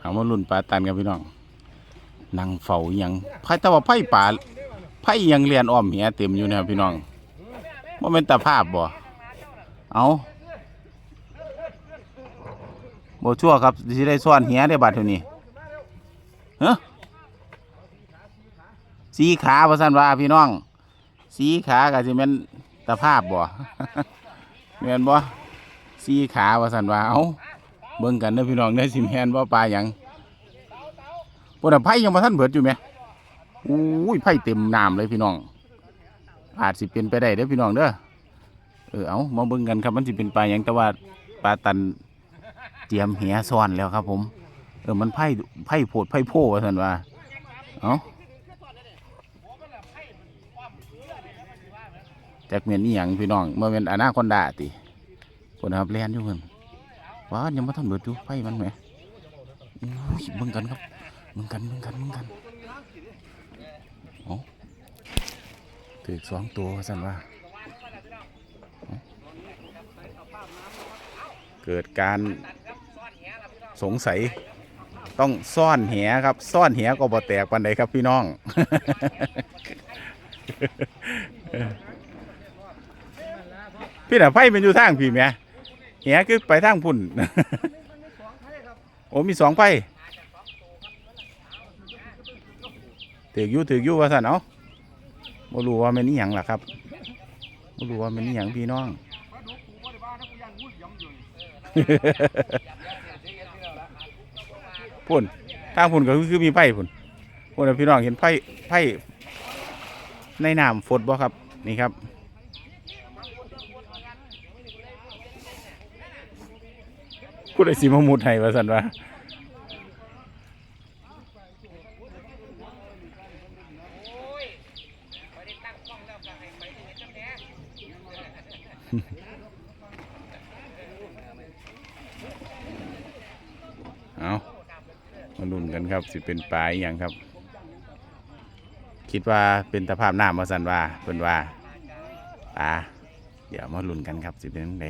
เอามาลุ่นปลาตันกับพี่น้องนั่งเฝ้ายังไพ่แต่ว่าไพ่ป่าไพ่ยังเรียนอ้อมเหียเต็มอยู่นะครับพี่น้องว่าเป็นตาภาพบ่เอาบ่ชั่วครับสิได้ซ่อนเหียได้บัดเท่านี้เฮ้สีขาว่าซั่นว่าพี่น้อง สีขาก็สิแม่นตาภาพบ่แม่นบ่สีขาว่าซั่นว่าเอ้า เบิ่งกันเด้อพี่น้องเด้สิแมนบ่ปลาหยังบ่น่ะไผ่ยังบ่ทันเบิดอยู่แหมอุ้ยไผ่เต็มน้ำเลยพี่น้อง อาจสิเป็นไปได้เด้อพี่น้องเด้อ เออเอามาเบิ่งกันครับมันสิเป็นปลาหยังแต่ว่าปลาตันเตรียมเหียซ่อนแล้วครับ ผม เออมันไผ่ไผ่โพดไผ่โพว่าซั่นว่า เอ้าแจ็คเมียนนี่ยังพี่น้องเมื่อเป็นอนาคอนดาติคนครับแลนอยู่เพิ่น ว้ายังไม่ทันเบิดอยู่ไฟมันแหมโอ้ยเบิ่งกันครับเบิ่งกันเบิ่งกันเบิ่งกันโอ้ถือสองตัวสั่นว่า เกิดการสงสัยต้องซ่อนแหครับ ซ่อนแหก็บ่แตกปันใดครับพี่น้อง พี่น่ะไฟเป็นอยู่ทางพี่แหม่ เหียคือไปทางพุ่น โอ้มีสองไฟถือกอยู่ถือกอยู่ว่าสันเอาบ่รู้ว่ามันนี่หยังล่ะครับบ่รู้ว่ามันนี่หยังพี่น้อง พุ่นทางพุ่นก็คือมีไฟพุ่นพุ่นนะพี่น้องเห็นไฟไฟในน้ำฝดบ่ครับนี่ครับ พูดไอสิมามุดให้ว่าสันว่าเอามาลุ้นกันครับ สิเป็นปลาอย่างครับ คิดว่าเป็นตะภาพน้ำมาสันว่าเป็นว่าปลาเดี๋ยวมาลุ้นกันครับ สิเป็นไง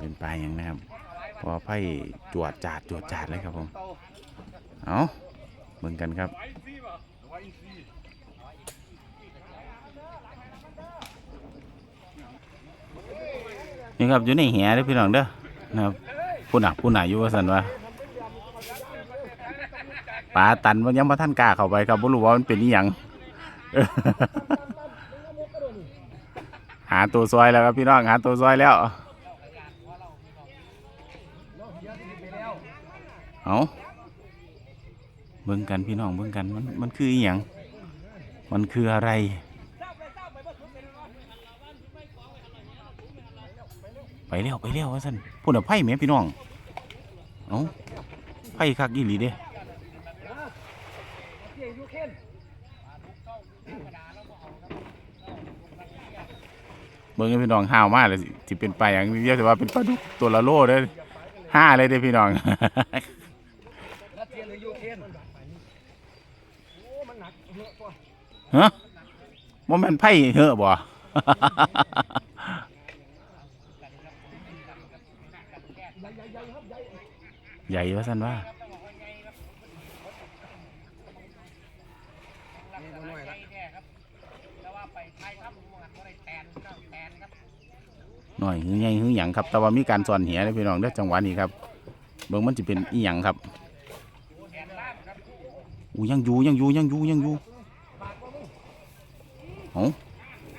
เป็นปลาอย่างนะครับ พอไพ่จวดจาดจวดจาดเลยครับผม เอาเบิ่งกันครับนี่ครับอยู่ในแหเด้อพี่น้องเด้อนะครับผู้หนักผู้หนาอยู่ว่าสันว่าปลาตันมันยังมาท่านกล้าเข้าไปครับบ่รู้ว่ามันเป็นอีหยังหาตัวซอยแล้วครับพี่น้องหาตัวซอยแล้ว เอาเบิ่งกันพี่น้องเบิ่งกันมันมันคืออีหยังมันคืออะไร ไปเร็วไปเร็วว่าสันพูดถึงไพ่แหมพี่น้อง เอาไพ่คักอีหลีเด้เบิ่งให้พี่น้องห้าวมากเลยสิเป็นไปอย่างนี้เรียกแต่ว่าเป็นปลาดุกตัวละโลเด้ห้าเลยเด้พี่น้อง รัสเซียหรือยูเครนโอ้มันหนักเยอะกว่า ฮะว่ามันไพ่เหอะบ่ ใหญ่ว่าสันว่านี่ตัวน้อยละหน่อยหือใหญ่หือหยังครับ แต่ว่ามีการสอนเหียเลยพี่น้องเด้อจังหวะนี้ครับเบิ่งมันจะเป็นอีหยังครับอู้ยังอยู่ยังอยู่ยังอยู่ยังอยู่โอ้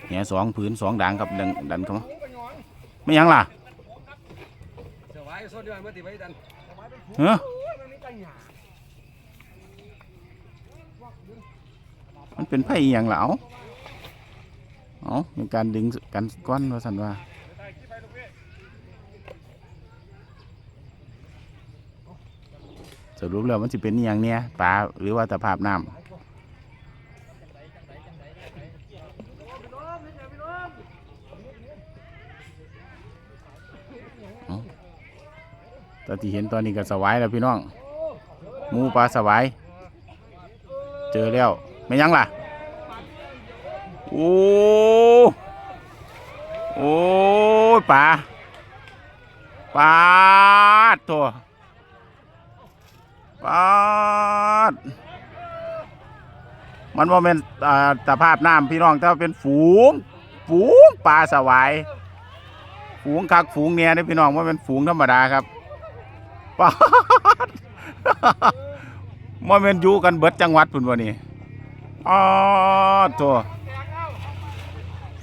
เหยสองผืนสองด่างครับดันดันเขามาไม่ยังล่ะเฮ้อมันเป็นไพ่อีหยังล่ะเอาเอามีการดึงกันก้อนว่าสันว่าสรุปแล้วมันจะเป็นอย่างเนี้ยปลาหรือว่าตะภาพน้ำ ตอนที่เห็นตอนนี้ก็สวายแล้วพี่น้องหมูปลาสวาย เจอแล้วไม่ยังล่ะ โอ้โอ้ปลาปลาตัวปลามันว่าเป็นอ่าสภาพน้ำพี่น้องแต่ว่าเป็นฝูง ฝูงปลาสวาย ฝูงคักฝูงเนี่ยนี่พี่น้องว่าเป็นฝูงธรรมดาครับ ปาโมันต์อยู่กันเบิดจังหวัดพุ่นวะนี่อ๋อตัว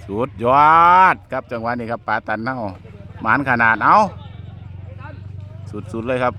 สุดยอดครับจังหวัดนี้ครับปลาตันเน่าหมานขนาดเอาสุดๆเลยครับ